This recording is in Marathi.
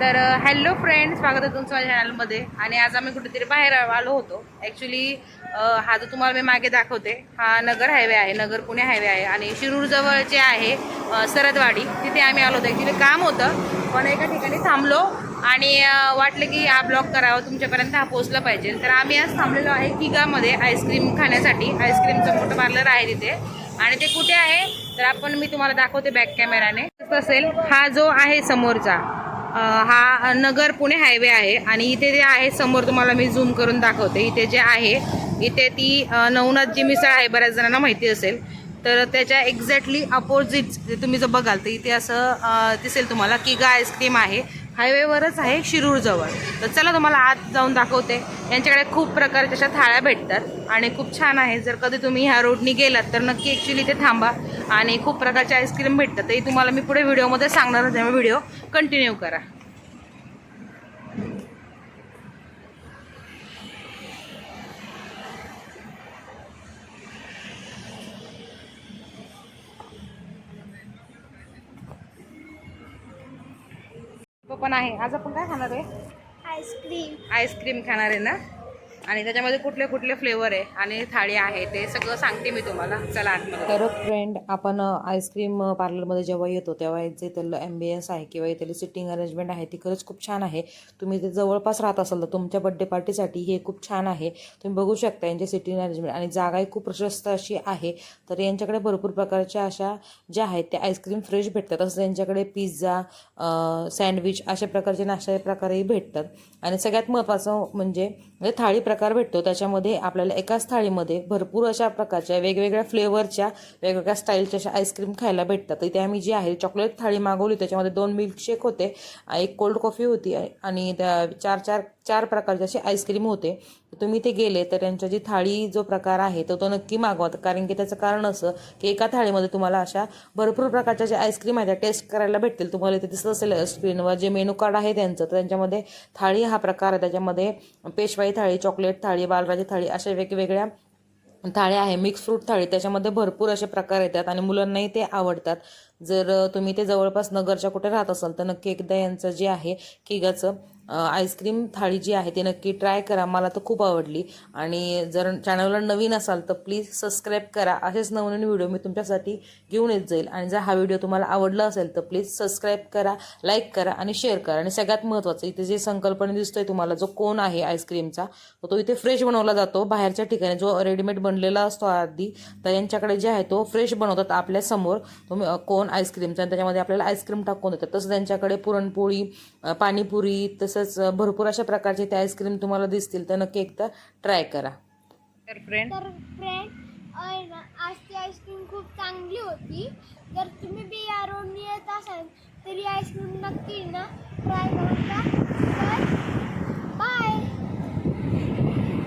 तर हॅलो फ्रेंड स्वागत आहे तुमचं माझ्या चॅनलमध्ये आणि आज आम्ही कुठेतरी बाहेर आलो होतो. ॲक्च्युली हा जो तुम्हाला मी मागे दाखवते हा नगर हायवे आहे नगर पुणे हायवे आहे. आणि शिरूरजवळ जे आहे सरदवाडी. तिथे आम्ही आलो होतो. ॲक्च्युली काम होतं पण एका ठिकाणी थांबलो. आणि वाटलं की हा ब्लॉग करावा तुमच्यापर्यंत हा पोचला पाहिजे. तर आम्ही आज थांबलेलो आहे किगामध्ये आईस्क्रीम खाण्यासाठी. आईस्क्रीमचं मोठं पार्लर आहे तिथे. आणि ते कुठे आहे? तर आपण मी तुम्हाला दाखवते बॅक कॅमेराने असेल हा जो आहे समोरचा. हा नगर पुणे हायवे आहे आणि इथे जे आहे समोर तुम्हाला मी झूम करून दाखवते. इथे जे आहे इथे ती नवनाथ जी मिसळ आहे बऱ्याच जणांना माहिती असेल. तर त्याच्या एक्झॅक्टली अपोजिट तुम्ही जर बघाल तर इथे असं दिसेल तुम्हाला किगा आईस्क्रीम आहे. हायवेवरच आहे शिरूर जवळ तर चला तुम्हाला आत जाऊन दाखवते. यांच्याकडे खूप प्रकारच्या अशा थाळ्या भेटतात आणि खूप छान आहे. जर कधी तुम्ही ह्या रोडनी गेलात तर नक्की ॲक्च्युली इथे थांबा आणि खूप प्रकारचे आईस्क्रीम भेटतात. ते तुम्हाला मी पुढे व्हिडिओमध्ये सांगणार त्यामुळे व्हिडिओ कंटिन्यू करा. तो पण आहे. आज आपण काय खाणार आहे? आईस्क्रीम आईस्क्रीम खाणार आहे ना? आणि त्याच्यामध्ये कुठले कुठले फ्लेवर आहे आणि थाळी आहे ते सगळं सांगते मी तुम्हाला. चला आतमध्ये. तर फ्रेंड आपण आईस्क्रीम पार्लरमध्ये जेव्हा येतो तेव्हा जे त्याला एम्बियन्स आहे किंवा इथली सिटिंग अरेंजमेंट आहे ती खरंच खूप छान आहे. तुम्ही ते जवळपास राहत असाल तर तुमच्या बड्डे पार्टीसाठी हे खूप छान आहे. तुम्ही बघू शकता यांची सिटिंग अरेंजमेंट आणि जागाही खूप प्रशस्त अशी आहे. तर यांच्याकडे भरपूर प्रकारच्या अशा ज्या आहेत त्या आईस्क्रीम फ्रेश भेटतात. तसं त्यांच्याकडे पिझ्झा सँडविच अशा प्रकारचे नाश्ता प्रकारही भेटतात. आणि सगळ्यात महत्त्वाचं म्हणजे म्हणजे थाळी प्रकार प्रकार भेटतो. त्याच्यामध्ये आपल्याला एकाच थाळीमध्ये भरपूर अशा प्रकारच्या वेगवेगळ्या फ्लेवरच्या वेगवेगळ्या स्टाईलच्या अशा आईस्क्रीम खायला भेटतात. इथे आम्ही जी आहे चॉकलेट थाळी मागवली. त्याच्यामध्ये दोन मिल्कशेक होते एक कोल्ड कॉफी होती आणि त्या चार चार चार प्रकारचे असे आईस्क्रीम होते. तुम्ही ते गेले तर त्यांच्या जी थाळी जो प्रकार आहे तो तो नक्की मागवा. कारण की त्याचं कारण असं की एका थाळीमध्ये तुम्हाला अशा भरपूर प्रकारच्या ज्या आईस्क्रीम आहेत त्या टेस्ट करायला भेटतील. तुम्हाला इथे दिसत असेल स्क्रीनवर जे मेनू कार्ड आहे त्यांचं तर त्यांच्यामध्ये थाळी हा प्रकार आहे. त्याच्यामध्ये पेशवाई थाळी चॉकलेट थाळी बालराजी थाळी अशा वेगवेगळ्या थाळ्या आहे. मिक्स फ्रूट थाळी त्याच्यामध्ये भरपूर असे प्रकार येतात आणि मुलांनाही ते आवडतात. जर तुम्ही ते जवळपास नगरच्या कुठे राहत असाल तर नक्की एकदा यांचं जे आहे किगाचं आईस्क्रीम थाळी जी आहे ती नक्की ट्राय करा. मला तर खूप आवडली. आणि जर चॅनलला नवीन असाल तर प्लीज सबस्क्राईब करा. असेच नवनवीन व्हिडिओ मी तुमच्यासाठी घेऊन येत जाईल. आणि जर हा व्हिडिओ तुम्हाला आवडला असेल तर प्लीज सबस्क्राईब करा लाईक करा आणि शेअर करा. आणि सगळ्यात महत्त्वाचं इथे जे संकल्पना दिसतोय तुम्हाला जो कोण आहे आईस्क्रीमचा तो इथे फ्रेश बनवला जातो. बाहेरच्या ठिकाणी जो रेडीमेड बनलेला असतो आधी तर यांच्याकडे जे आहे तो फ्रेश बनवतात आपल्यासमोर तुम्ही कोण आईस्क्रीमचा? आणि त्याच्यामध्ये आपल्याला आईस्क्रीम टाकून देतात. तसं त्यांच्याकडे पुरणपोळी पाणीपुरी तसं तसंच भरपूर अशा प्रकारचे ते आईस्क्रीम तुम्हाला दिसतील तर नक्की एकदा ट्राय करा. तर फ्रेंड तर फ्रेंड आज ती आईस्क्रीम खूप चांगली होती. जर तुम्ही बी या रोडनी येत असाल तर ही आईस्क्रीम नक्की ना ट्राय करून